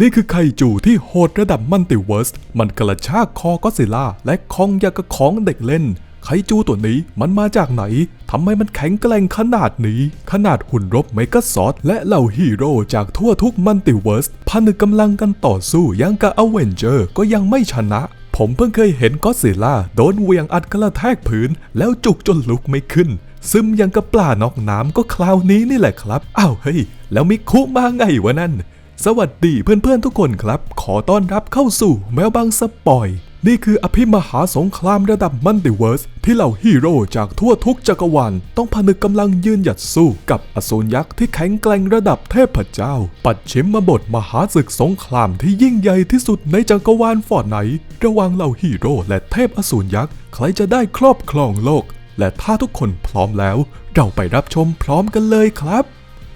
นี่คือไคจูที่โหดระดับมัลติเวิร์ส มันกระชากคอก็อดซิล่าและคองยากระของเด็กเล่น ไคจูตัวนี้มันมาจากไหน ทำไมมันแข็งแกร่งขนาดนี้ ขนาดหุ่นรบเมกาซอสและเหล่าฮีโร่จากทั่วทุกมัลติเวิร์สพนึกกำลังกันต่อสู้ยังกับอเวนเจอร์ก็ยังไม่ชนะผมเพิ่งเคยเห็นก็อดซิล่าโดนเวียงอัดกระแทกพื้น แล้วจุกจนลุกไม่ขึ้น ซึมยังกับปลานอกน้ำก็คราวนี้นี่แหละครับ อ้าวเฮ้ย แล้วมิคุมาไงวะนั่น สวัสดีเพื่อนๆทุกคนครับ ขอต้อนรับเข้าสู่แมวบางสปอย นี่คืออภิมหาสงครามระดับมัลติเวิร์ส ที่เหล่าฮีโร่จากทั่วทุกจักรวาลต้องผนึกกำลังยืนหยัดสู้กับอสูรยักษ์ที่แข็งแกร่งระดับเทพเจ้า ปัดชิมมาบทมหาศึกสงครามที่ยิ่งใหญ่ที่สุดในจักรวาลฟอร์ไนระหว่างเหล่าฮีโร่และเทพอสูรยักษ์ใครจะได้ครอบครองโลก และถ้าทุกคนพร้อมแล้ว เราไปรับชมพร้อมกันเลยครับ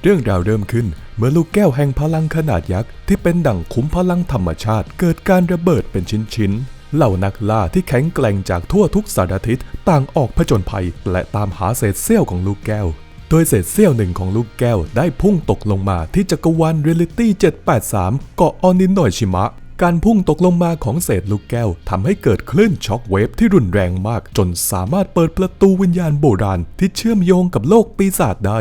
เรื่องราวเริ่มขึ้น เมื่อลูกแก้วแห่งพลังขนาดยักษ์ที่เป็นดั่งขุมพลังธรรมชาติ เกิดการระเบิดเป็นชิ้นๆเหล่านักล่าที่แข็งแกร่งจากทั่วทุกสารทิศต่างออกผจญภัย และตามหาเศษเสี้ยวของลูกแก้ว โดยเศษเสี้ยวหนึ่งของลูกแก้วได้พุ่งตกลงมาที่จักรวาลเรียลิตี้783 เกาะออนินโนชิมะ การพุ่งตกลงมาของเศษลูกแก้วทำให้เกิดคลื่นช็อคเวฟที่รุนแรงมาก จนสามารถเปิดประตูวิญญาณโบราณที่เชื่อมโยงกับโลกปีศาจได้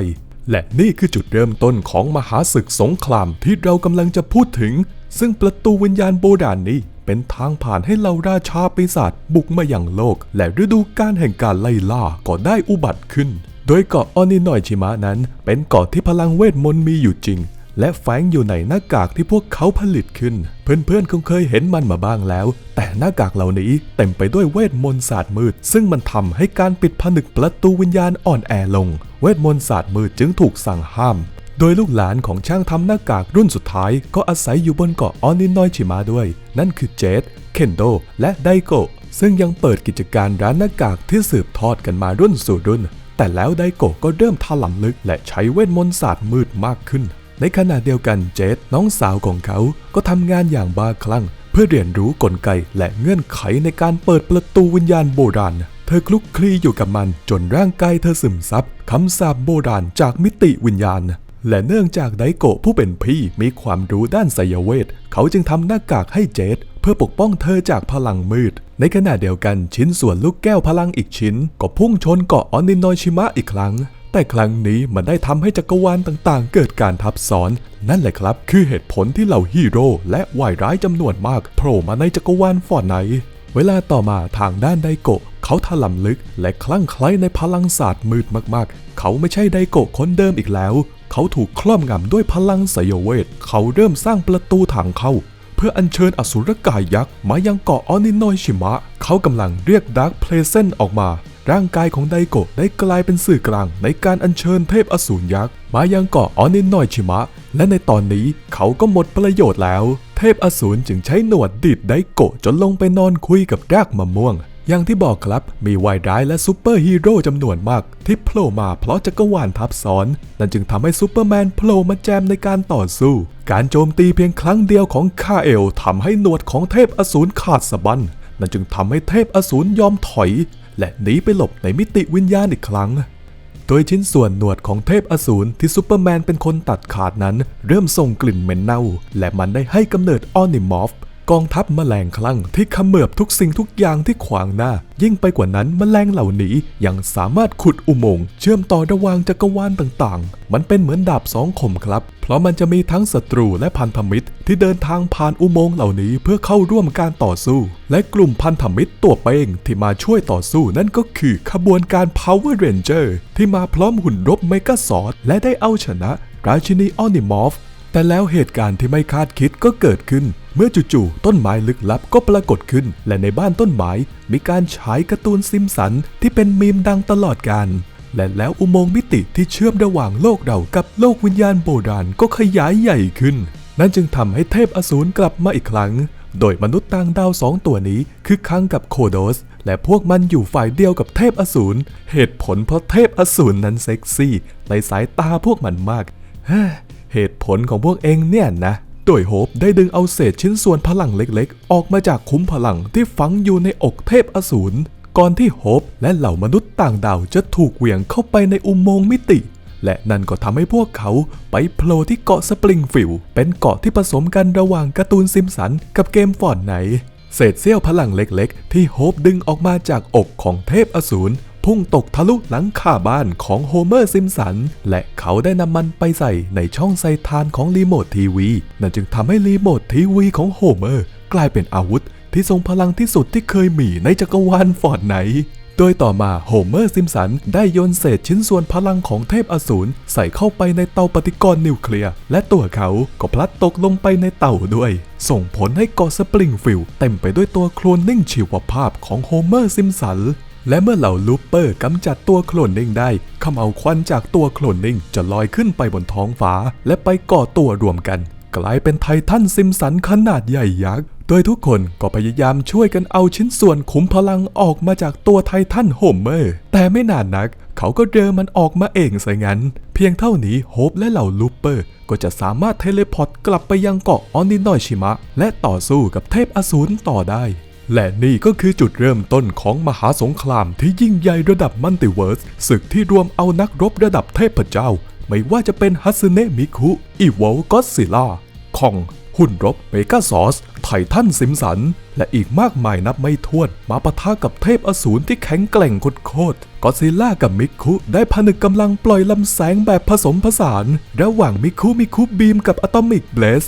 และนี่คือจุดเริ่มต้นของมหาศึกสงครามที่เรากำลังจะพูดถึง ซึ่งประตูวิญญาณโบราณนี้เป็นทางผ่านให้เหล่าราชาปีศาจบุกมาอย่างโลก และฤดูกาลแห่งการไล่ล่าก็ได้อุบัติขึ้น โดยเกาะออนินอยชิมะนั้น เป็นเกาะที่พลังเวทมนต์มีอยู่จริง และแฝงอยู่ในหน้ากากที่พวกเขาผลิตขึ้น เพื่อนๆคงเคยเห็นมันมาบ้างแล้ว แต่หน้ากากเหล่านี้เต็มไปด้วยเวทมนต์ศาสตร์มืด ซึ่งมันทำให้การปิดผนึกประตูวิญญาณอ่อนแอลง เวทมนต์ศาสตร์มืดจึงถูกสั่งห้าม โดยลูกหลานของช่างทำหน้ากากรุ่นสุดท้าย ก็อาศัยอยู่บนเกาะออนินอยชิมะด้วย นั่นคือเจดเคนโด และไดโกะซึ่งยังเปิดกิจการร้านหน้ากากที่สืบทอดกันมารุ่นสู่รุ่น แต่แล้วไดโกะก็เริ่มถลำลึกและใช้เวทมนต์ศาสตร์มืดมากขึ้น ในขณะเดียวกันเจดน้องสาวของเขาก็ทำงานอย่างบ้าคลั่ง เพื่อเรียนรู้กลไกและเงื่อนไขในการเปิดประตูวิญญาณโบราณ เธอคลุกคลีอยู่กับมันจนร่างกายเธอซึมซับคำสาปโบราณจากมิติวิญญาณ และเนื่องจากไดโกะผู้เป็นพี่มีความรู้ด้านไสยเวท เขาจึงทำหน้ากากให้เจดเพื่อปกป้องเธอจากพลังมืด ในขณะเดียวกันชิ้นส่วนลูกแก้วพลังอีกชิ้น ก็พุ่งชนเกาะออนินอยชิมะอีกครั้ง แต่ครั้งนี้มันได้ทำให้จักรวาลต่างๆ เกิดการทับซ้อน นั่นแหละครับ คือเหตุผลที่เหล่าฮีโร่และวายร้ายจำนวนมากโผล่มาในจักรวาลฟอร์ไนเวลาต่อมาทางด้านไดโกะเขาถลำลึกและคลั่งไคล้ในพลังศาสตร์มืดมากๆ เขาไม่ใช่ไดโกะคนเดิมอีกแล้ว เขาถูกครอบงำด้วยพลังไสยเวท เขาเริ่มสร้างประตูทางเข้า เพื่ออัญเชิญอสุรกายยักษ์มายังเกาะออนินอยชิมะ เขากำลังเรียกดาร์คเพลเซนออกมา ร่างกายของไดโกะได้กลายเป็นสื่อกลางในการอัญเชิญเทพอสูรยักษ์มายังเกาะออนินอยชิมะ และในตอนนี้เขาก็หมดประโยชน์แล้ว เทพอสูรจึงใช้หนวดดีดไดโกะจนลงไปนอนคุยกับรากมะม่วง อย่างที่บอกครับมีวายร้ายและซูเปอร์ฮีโร่จำนวนมากที่โผล่มาเพราะจักรวาลทับซ้อน นั่นจึงทำให้ซูเปอร์แมนโผล่มาแจมในการต่อสู้ การโจมตีเพียงครั้งเดียวของคาเอลทำให้หนวดของเทพอสูรขาดสะบั้น นั่นจึงทำให้เทพอสูรยอมถอย และหนีไปหลบในมิติวิญญาณอีกครั้ง โดยชิ้นส่วนหนวดของเทพอสูรที่ซูเปอร์แมนเป็นคนตัดขาดนั้น เริ่มส่งกลิ่นเหม็นเน่า และมันได้ให้กำเนิดออนิมอฟ กองทัพแมลงคลั่งที่ขมือบทุกสิ่งทุกอย่างที่ขวางหน้า ยิ่งไปกว่านั้นแมลงเหล่านี้ยังสามารถขุดอุโมงค์เชื่อมต่อระหว่างจักรวาลต่างๆ มันเป็นเหมือนดาบสองคมครับ เพราะมันจะมีทั้งศัตรูและพันธมิตร ที่เดินทางผ่านอุโมงค์เหล่านี้เพื่อเข้าร่วมการต่อสู้ และกลุ่มพันธมิตรตัวเป้งที่มาช่วยต่อสู้นั่นก็คือขบวนการ Power Ranger ที่มาพร้อมหุ่นรบเมกาซอดและได้เอาชนะราชินีออนิมอฟ แต่แล้วเหตุการณ์ที่ไม่คาดคิดก็เกิดขึ้น เมื่อจู่ๆต้นไม้ลึกลับก็ปรากฏขึ้น และในบ้านต้นไม้มีการฉายการ์ตูนซิมสันที่เป็นมีมดังตลอดกาลและแล้วอุโมงค์มิติที่เชื่อมระหว่างโลกเรากับโลกวิญญาณโบราณก็ขยายใหญ่ขึ้น นั่นจึงทำให้เทพอสูรกลับมาอีกครั้ง โดยมนุษย์ต่างดาวสองตัวนี้คือคังกับโคโดส และพวกมันอยู่ฝ่ายเดียวกับเทพอสูร เหตุผลเพราะเทพอสูรนั้นเซ็กซี่ ในสายตาพวกมันมาก เหตุผลของพวกเองเนี่ยนะโดยโฮปได้ดึงเอาเศษชิ้นส่วนพลังเล็กๆ ออกมาจากคุ้มพลังที่ฝังอยู่ในอกเทพอสูรก่อนที่โฮปและเหล่ามนุษย์ต่างดาวจะถูกเหวี่ยงเข้าไปในอุโมงค์มิติ และนั่นก็ทำให้พวกเขาไปโผล่ที่เกาะสปริงฟิลเป็นเกาะที่ผสมกันระหว่างการ์ตูนซิมสันกับเกมฟอร์ดไนเศษเสี้ยวพลังเล็กๆ ที่โฮปดึงออกมาจากอกของเทพอสูร พุ่งตกทะลุหลังคาบ้านของโฮเมอร์ซิมสัน และเขาได้นำมันไปใส่ในช่องใส่ทานของรีโมททีวี นั่นจึงทำให้รีโมททีวีของโฮเมอร์กลายเป็นอาวุธที่ทรงพลังที่สุดที่เคยมีในจักรวาลฟอร์ดไนท์โดยต่อมาโฮเมอร์ซิมสันได้โยนเศษชิ้นส่วนพลังของเทพอสูรใส่เข้าไปในเตาปฏิกรณ์นิวเคลียร์ และตัวเขาก็พลัดตกลงไปในเตาด้วย ส่งผลให้เกาะสปริงฟิลด์เต็มไปด้วยตัวโคลนนิ่งชีวภาพของโฮเมอร์ซิมสัน และเมื่อเหล่าลูปเปอร์กำจัดตัวโคลนนิ่งได้ขมเอาควันจากตัวโคลนนิ่งจะลอยขึ้นไปบนท้องฟ้า และไปก่อตัวรวมกัน กลายเป็นไททันซิมสันขนาดใหญ่ยักษ์โดยทุกคนก็พยายามช่วยกันเอาชิ้นส่วนขุมพลังออกมาจากตัวไททันโฮมเมอร์ แต่ไม่นานนัก เขาก็เดินมันออกมาเองซะงั้น เพียงเท่านี้โฮปและเหล่าลูปเปอร์ ก็จะสามารถเทเลพอร์ตกลับไปยังเกาะออนินอยชิมะ และต่อสู้กับเทพอสูรต่อได้ และนี่ก็คือจุดเริ่มต้นของมหาสงครามที่ยิ่งใหญ่ระดับมัลติเวิร์สศึกที่รวมเอานักรบระดับเทพเจ้า ไม่ว่าจะเป็นฮัสเนะมิคุอีโวลก็ซิล่าคอง หุ่นรบเมกาซอส ไททันซิมสัน และอีกมากมายนับไม่ถ้วน มาปะทะกับเทพอสูรที่แข็งแกร่งโคตรก็ซิล่ากับมิคุได้ผนึกกำลังปล่อยลำแสงแบบผสมผสาน ระหว่างมิคุมิคุบีมกับอะตอมิกเบลส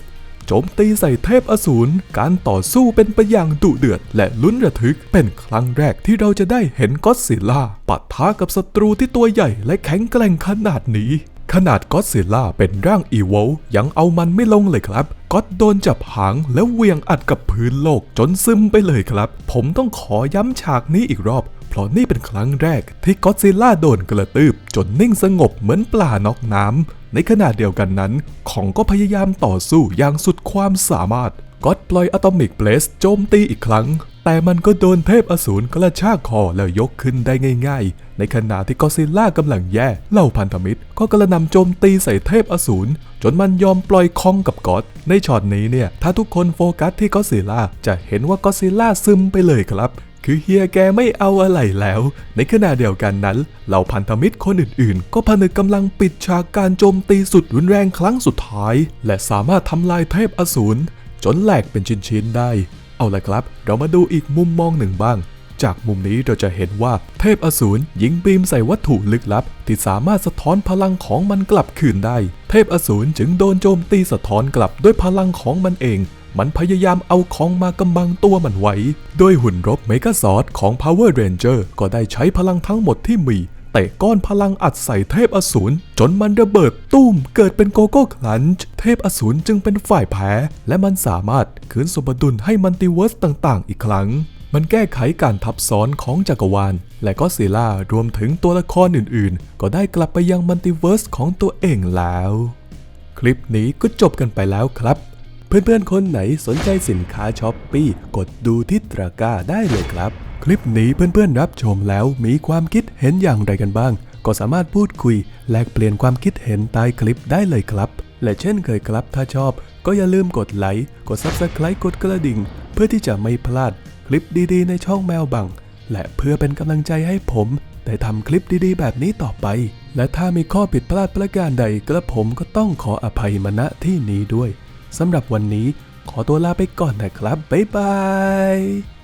จมตีใส่เทพอสูร การต่อสู้เป็นไปอย่างดุเดือด และลุ้นระทึก เป็นครั้งแรกที่เราจะได้เห็นก็อดซิลล่าปะทะกับศัตรูที่ตัวใหญ่และแข็งแกร่งขนาดนี้ ขนาดก็อดซิลล่าเป็นร่างอีโวลยังเอามันไม่ลงเลยครับก็อดโดนจับหางแล้วเหวียงอัดกับพื้นโลกจนซึมไปเลยครับ ผมต้องขอย้ำฉากนี้อีกรอบ เพราะนี่เป็นครั้งแรก ที่ก็อดซิลล่าโดนกระตืบจนนิ่งสงบเหมือนปลานอกน้ำในขณะเดียวกันนั้น ของก็พยายามต่อสู้อย่างสุดความสามารถก็อดปล่อยอะตอมิกเบลสโจมตีอีกครั้ง แต่มันก็โดนเทพอสูรกระชากคอแล้วยกขึ้นได้ง่ายๆ ในขณะที่กอซิลล่ากำลังแย่เหล่าพันธมิตรก็กระนำโจมตีใส่เทพอสูรจนมันยอมปล่อยคองกับกอดในช็อตนี้เนี่ย ถ้าทุกคนโฟกัสที่กอซิลล่าจะเห็นว่ากอซิลล่าซึมไปเลยครับ คือเฮียแกไม่เอาอะไรแล้ว ในขณะเดียวกันนั้นเหล่าพันธมิตรคนอื่นๆ ก็ผนึกกำลังปิดฉากการโจมตีสุดรุนแรงครั้งสุดท้าย และสามารถทำลายเทพอสูรจนแหลกเป็นชิ้นๆได้ เอาละครับ เรามาดูอีกมุมมองหนึ่งบ้าง จากมุมนี้เราจะเห็นว่าเทพอสูรยิงบีมใส่วัตถุลึกลับ ที่สามารถสะท้อนพลังของมันกลับคืนได้ เทพอสูรจึงโดนโจมตีสะท้อนกลับด้วยพลังของมันเอง มันพยายามเอาของมากำบังตัวมันไว้ โดยหุ่นรบเมกาซอดของ Power Ranger ก็ได้ใช้พลังทั้งหมดที่มี เตะก้อนพลังอัดใส่เทพอสูรจนมันระเบิดตุ้มเกิดเป็นโกโก้คลันช์เทพอสูรจึงเป็นฝ่ายแพ้ และมันสามารถคืนสมดุลให้มัลติเวิร์สต่างๆ อีกครั้ง มันแก้ไขการทับซ้อนของจักรวาล และก็ซิล่ารวมถึงตัวละครอื่นๆ ก็ได้กลับไปยังมัลติเวิร์สของตัวเองแล้ว คลิปนี้ก็จบกันไปแล้วครับเพื่อนๆ คนไหนสนใจสินค้าช้อปปี้กดดูที่ตะกร้าได้เลยครับ คลิปนี้เพื่อนๆรับชมแล้วมีความคิดเห็นอย่างไรกันบ้าง ก็สามารถพูดคุย แลกเปลี่ยนความคิดเห็นใต้คลิปได้เลยครับ และเช่นเคยครับถ้าชอบ ก็อย่าลืมกดไลค์กด Subscribe กดกระดิ่ง เพื่อที่จะไม่พลาดคลิปดีๆ ในช่องแมวบัง และเพื่อเป็นกำลังใจให้ผมได้ทำคลิปดีๆ แบบนี้ต่อไป และถ้ามีข้อผิดพลาดประการใดกระผมก็ต้องขออภัยมาณที่นี้ด้วยสำหรับวันนี้ขอตัวลาไปก่อนนะครับบ๊ายบาย